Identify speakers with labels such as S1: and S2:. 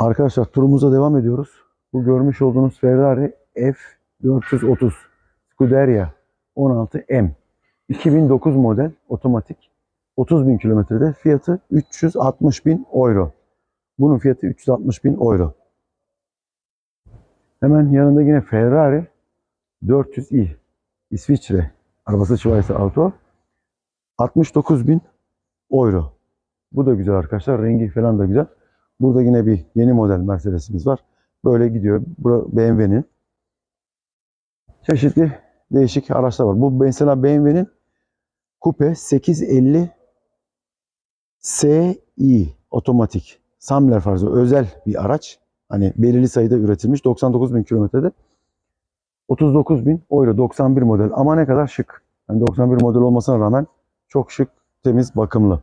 S1: Arkadaşlar turumuza devam ediyoruz. Bu görmüş olduğunuz Ferrari F430 Scuderia 16M 2009 model otomatik 30 bin kilometrede fiyatı 360 bin euro. Bunun fiyatı 360 bin euro. Hemen yanında yine Ferrari 400i İsviçre arabası Schweizer Auto 69 bin euro. Bu da güzel arkadaşlar. Rengi falan da güzel. Burada yine bir yeni model Mercedes'imiz var. Böyle gidiyor. BMW'nin. Çeşitli değişik araçlar var. Bu mesela BMW'nin Coupe 850 SI otomatik. Samler farzı özel bir araç. Hani belirli sayıda üretilmiş. 99 bin kilometrede. 39 bin euro 91 model ama ne kadar şık. Yani 91 model olmasına rağmen çok şık, temiz, bakımlı.